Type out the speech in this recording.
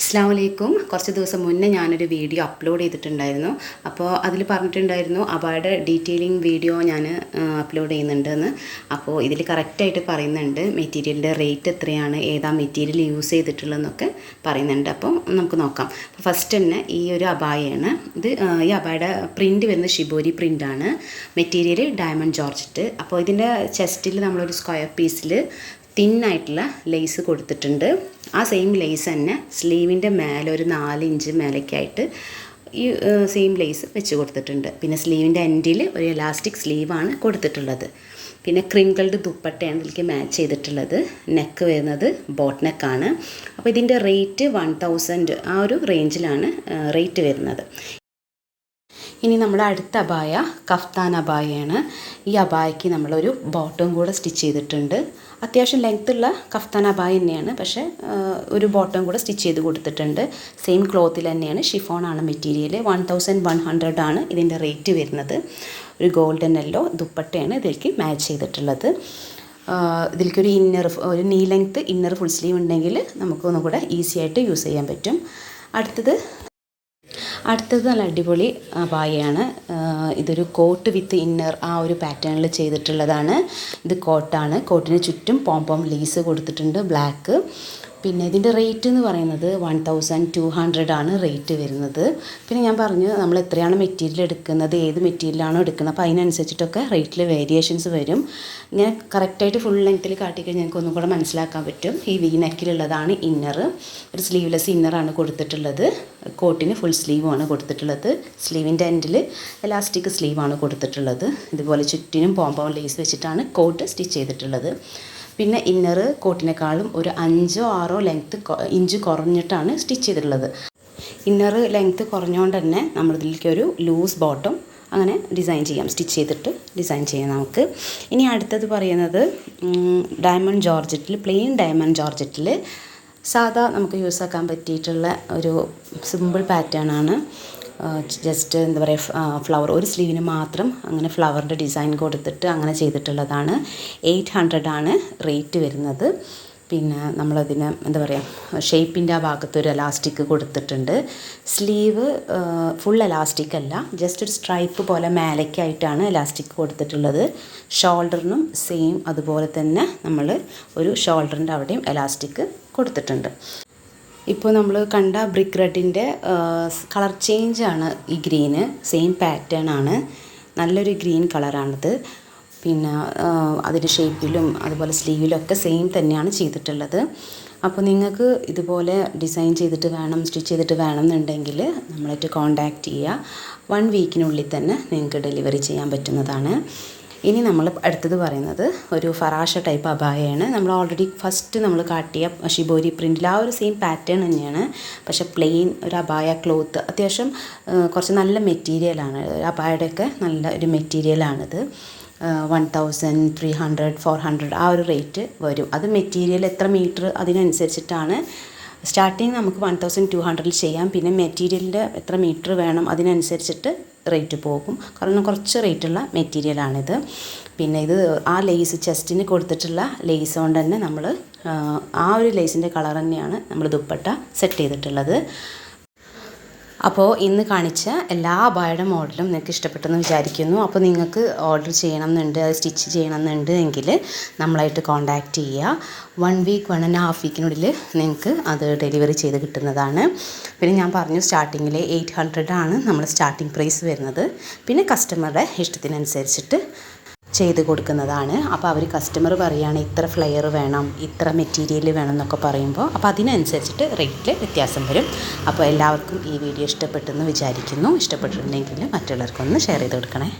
അസ്സാം വലൈക്കും കുറച്ച് ദിവസം മുന്നേ ഞാനൊരു വീഡിയോ അപ്ലോഡ് ചെയ്തിട്ടുണ്ടായിരുന്നു. അപ്പോൾ അതിൽ പറഞ്ഞിട്ടുണ്ടായിരുന്നു അബായുടെ ഡീറ്റെയിലിംഗ് വീഡിയോ ഞാൻ അപ്ലോഡ് ചെയ്യുന്നുണ്ടെന്ന്. അപ്പോൾ ഇതിൽ കറക്റ്റായിട്ട് പറയുന്നുണ്ട് മെറ്റീരിയലിന്റെ റേറ്റ് എത്രയാണ് ഏതാ മെറ്റീരിയൽ യൂസ് ചെയ്തിട്ടുള്ളതെന്നൊക്കെ പറയുന്നുണ്ട്. അപ്പോൾ നമുക്ക് നോക്കാം. അപ്പോൾ ഫസ്റ്റ് തന്നെ ഈ ഒരു അബായയാണ് ഇത് ഈ അബായുടെ പ്രിന്റ് വരുന്നത് ഷിബോരി പ്രിന്റാണ് മെറ്റീരിയൽ ഡയമണ്ട് ജോർജറ്റ്. അപ്പോൾ ഇതിന്റെ ചെസ്റ്റിൽ നമ്മളൊരു സ്ക്വയർ പീസിൽ തിന്നായിട്ടുള്ള ലേസ് കൊടുത്തിട്ടുണ്ട്. ആ സെയിം ലേസ് തന്നെ സ്ലീവിന്റെ മേലെ ഒരു നാല് ഇഞ്ച് മേലേക്കായിട്ട് ഈ സെയിം ലേസ് വെച്ച് കൊടുത്തിട്ടുണ്ട്. പിന്നെ സ്ലീവിന്റെ എൻഡിൽ ഒരു എലാസ്റ്റിക് സ്ലീവാണ് കൊടുത്തിട്ടുള്ളത്. പിന്നെ ക്രിങ്കിൾഡ് ദുപ്പട്ടയാണ് ഇതിലേക്ക് മാച്ച് ചെയ്തിട്ടുള്ളത്. നെക്ക് വരുന്നത് ബോട്ട് നെക്കാണ് അപ്പോൾ ഇതിന്റെ റേറ്റ് വൺ തൗസൻഡ് ആ ഒരു റേഞ്ചിലാണ് റേറ്റ് വരുന്നത്. ഇനി നമ്മുടെ അടുത്ത അബായ കഫ്താൻ അബായയാണ് ഈ അബായയ്ക്ക് നമ്മളൊരു ബോട്ടും കൂടെ സ്റ്റിച്ച് ചെയ്തിട്ടുണ്ട്. അത്യാവശ്യം ലെങ്ത്തുള്ള കഫ്താന അബായ തന്നെയാണ്. പക്ഷേ ഒരു ബോട്ടം കൂടെ സ്റ്റിച്ച് ചെയ്ത് കൊടുത്തിട്ടുണ്ട്. സെയിം ക്ലോത്തിൽ തന്നെയാണ്. ഷിഫോണാണ് material one thousand one hundred ആണ് ഇതിന്റെ റേറ്റ് വരുന്നത്. ഒരു ഗോൾഡൻ യെല്ലോ ദുപ്പട്ടയാണ് ഇതിലേക്ക് മാച്ച് ചെയ്തിട്ടുള്ളത്. ഇതിലേക്കൊരു ഇന്നർ ഒരു നീ ലെങ്ത്ത് ഇന്നർ ഫുൾ സ്ലീവ് ഉണ്ടെങ്കിൽ നമുക്ക് ഒന്നുകൂടെ ഈസി ആയിട്ട് യൂസ് ചെയ്യാൻ പറ്റും. അടുത്തത് അടുത്തത് നല്ല അടിപൊളി പായയാണ്. ഇതൊരു കോട്ട് വിത്ത് ഇന്നർ ആ ഒരു പാറ്റേണിൽ ചെയ്തിട്ടുള്ളതാണ്. ഇത് കോട്ടാണ്. കോട്ടിന് ചുറ്റും പോംപോം ലീസ് കൊടുത്തിട്ടുണ്ട് ബ്ലാക്ക്. പിന്നെ ഇതിന്റെ റേറ്റ് എന്ന് പറയുന്നത് വൺ തൗസൻഡ് ടു ഹൺഡ്രഡ് ആണ് റേറ്റ് വരുന്നത്. പിന്നെ ഞാൻ പറഞ്ഞു നമ്മൾ എത്രയാണ് മെറ്റീരിയൽ എടുക്കുന്നത് ഏത് മെറ്റീരിയലാണോ എടുക്കുന്നത് അപ്പോൾ അതിനനുസരിച്ചിട്ടൊക്കെ റേറ്റിൽ വേരിയേഷൻസ് വരും. ഇങ്ങനെ കറക്റ്റായിട്ട് ഫുൾ ലെങ്ത്തിൽ കാട്ടിക്കഴിഞ്ഞാൽ ഞങ്ങൾക്ക് ഒന്നും കൂടെ മനസ്സിലാക്കാൻ പറ്റും. ഈ വി നെക്കിലുള്ളതാണ് ഇന്നർ ഒരു സ്ലീവ്ലെസ് ഇന്നറാണ് കൊടുത്തിട്ടുള്ളത്. കോട്ടിന് ഫുൾ സ്ലീവാണ് കൊടുത്തിട്ടുള്ളത്. സ്ലീവിന്റെ എൻഡിൽ എലാസ്റ്റിക് സ്ലീവാണ് കൊടുത്തിട്ടുള്ളത്. ഇതുപോലെ ചുറ്റിനും പോംപോം ലേസ് വെച്ചിട്ടാണ് കോട്ട് സ്റ്റിച്ച് ചെയ്തിട്ടുള്ളത്. പിന്നെ ഇന്നർ കോട്ടിനേക്കാളും ഒരു അഞ്ചോ ആറോ ലെങ്ത്ത് ഇഞ്ച് കുറഞ്ഞിട്ടാണ് സ്റ്റിച്ച് ചെയ്തിട്ടുള്ളത്. ഇന്നർ ലെങ്ത്ത് കുറഞ്ഞുകൊണ്ട് തന്നെ നമ്മളിതിലേക്ക് ഒരു ലൂസ് ബോട്ടം അങ്ങനെ ഡിസൈൻ ചെയ്യാം. സ്റ്റിച്ച് ചെയ്തിട്ട് ഡിസൈൻ ചെയ്യാം നമുക്ക്. ഇനി അടുത്തത് പറയുന്നത് ഡയമണ്ട് ജോർജറ്റിൽ പ്ലെയിൻ ഡയമണ്ട് ജോർജറ്റിൽ സാധാ നമുക്ക് യൂസ് ആക്കാൻ പറ്റിയിട്ടുള്ള ഒരു സിമ്പിൾ പാറ്റേൺ ആണ്. ജസ്റ്റ് എന്താ പറയുക ഫ്ലവർ ഒരു സ്ലീവിന് മാത്രം അങ്ങനെ ഫ്ലവറിന്റെ ഡിസൈൻ കൊടുത്തിട്ട് അങ്ങനെ ചെയ്തിട്ടുള്ളതാണ്. എയ്റ്റ് ഹൺഡ്രഡ് ആണ് റേറ്റ് വരുന്നത്. പിന്നെ നമ്മളതിന് എന്താ പറയുക ഷേപ്പിന്റെ ആ ഭാഗത്ത് ഒരു എലാസ്റ്റിക് കൊടുത്തിട്ടുണ്ട്. സ്ലീവ് ഫുൾ എലാസ്റ്റിക് അല്ല ജസ്റ്റ് ഒരു സ്ട്രൈപ്പ് പോലെ മേലേക്കായിട്ടാണ് എലാസ്റ്റിക് കൊടുത്തിട്ടുള്ളത്. ഷോൾഡറിനും സെയിം അതുപോലെ തന്നെ നമ്മൾ ഒരു ഷോൾഡറിന്റെ അവിടെയും എലാസ്റ്റിക് കൊടുത്തിട്ടുണ്ട്. ഇപ്പോൾ നമ്മൾ കണ്ട ബ്രിക്ക് റെഡിന്റെ കളർ ചേഞ്ച് ആണ് ഈ ഗ്രീന് സെയിം പാറ്റേൺ ആണ്. നല്ലൊരു ഗ്രീൻ കളറാണിത് പിന്നെ അതിന്റെ ഷേപ്പിലും അതുപോലെ സ്ലീവിലും ഒക്കെ സെയിം തന്നെയാണ് ചെയ്തിട്ടുള്ളത്. അപ്പോൾ നിങ്ങൾക്ക് ഇതുപോലെ ഡിസൈൻ ചെയ്തിട്ട് വേണം സ്റ്റിച്ച് ചെയ്തിട്ട് വേണം എന്നുണ്ടെങ്കിൽ നമ്മളായിട്ട് കോണ്ടാക്റ്റ് ചെയ്യുക. വൺ വീക്കിനുള്ളിൽ തന്നെ നിങ്ങൾക്ക് ഡെലിവറി ചെയ്യാൻ പറ്റുന്നതാണ്. ഇനി നമ്മൾ അടുത്തത് പറയുന്നത് ഒരു ഫറാഷ ടൈപ്പ് അബായയാണ് നമ്മൾ ഓൾറെഡി ഫസ്റ്റ് നമ്മൾ കാട്ടിയ ഷിബോരി പ്രിന്റിൽ ആ ഒരു സെയിം പാറ്റേൺ തന്നെയാണ്. പക്ഷേ പ്ലെയിൻ ഒരു അബായ ക്ലോത്ത് അത്യാവശ്യം കുറച്ച് നല്ല മെറ്റീരിയലാണ് അബായയുടെയൊക്കെ നല്ല ഒരു മെറ്റീരിയലാണിത് one thousand three hundred four hundred ആ ഒരു റേറ്റ് വരും. അത് മെറ്റീരിയൽ എത്ര മീറ്റർ അതിനനുസരിച്ചിട്ടാണ് സ്റ്റാർട്ടിങ് നമുക്ക് വൺ തൗസൻഡ് ടു ഹൺഡ്രഡിൽ ചെയ്യാം. പിന്നെ മെറ്റീരിയലിന്റെ എത്ര മീറ്റർ വേണം അതിനനുസരിച്ചിട്ട് റേറ്റ് പോകും. കാരണം കുറച്ച് റേറ്റുള്ള മെറ്റീരിയലാണിത്. പിന്നെ ഇത് ആ ലേസ് ചെസ്റ്റിന് കൊടുത്തിട്ടുള്ള ലേസ് കൊണ്ട് തന്നെ നമ്മൾ ആ ഒരു ലേസിന്റെ കളർ തന്നെയാണ് നമ്മൾ ദുപ്പട്ട സെറ്റ് ചെയ്തിട്ടുള്ളത്. അപ്പോൾ ഇന്ന് കാണിച്ച എല്ലാ അബായുടെ മോഡലും നിങ്ങൾക്ക് ഇഷ്ടപ്പെട്ടെന്ന് വിചാരിക്കുന്നു. അപ്പോൾ നിങ്ങൾക്ക് ഓർഡർ ചെയ്യണം എന്നുണ്ട് അത് സ്റ്റിച്ച് ചെയ്യണം എന്നുണ്ട് എങ്കിൽ നമ്മളായിട്ട് കോൺടാക്റ്റ് ചെയ്യുക. One week one and half വീക്കിനുള്ളിൽ നിങ്ങൾക്ക് അത് ഡെലിവറി ചെയ്ത് കിട്ടുന്നതാണ്. പിന്നെ ഞാൻ പറഞ്ഞു സ്റ്റാർട്ടിങ്ങിൽ എയ്റ്റ് ഹൺഡ്രഡ് ആണ് നമ്മൾ സ്റ്റാർട്ടിങ് പ്രൈസ് വരുന്നത്. പിന്നെ കസ്റ്റമറുടെ ഇഷ്ടത്തിനനുസരിച്ചിട്ട് ചെയ്ത് കൊടുക്കുന്നതാണ്. അപ്പോൾ അവർ കസ്റ്റമർ പറയുകയാണ് ഇത്ര ഫ്ലെയർ വേണം ഇത്ര മെറ്റീരിയൽ വേണം എന്നൊക്കെ പറയുമ്പോൾ അപ്പോൾ അതിനനുസരിച്ചിട്ട് റേറ്റിൽ വ്യത്യാസം വരും. അപ്പോൾ എല്ലാവർക്കും ഈ വീഡിയോ ഇഷ്ടപ്പെട്ടെന്ന് വിചാരിക്കുന്നു. ഇഷ്ടപ്പെട്ടിട്ടുണ്ടെങ്കിൽ മറ്റുള്ളവർക്കൊന്ന് ഷെയർ ചെയ്ത് കൊടുക്കണേ.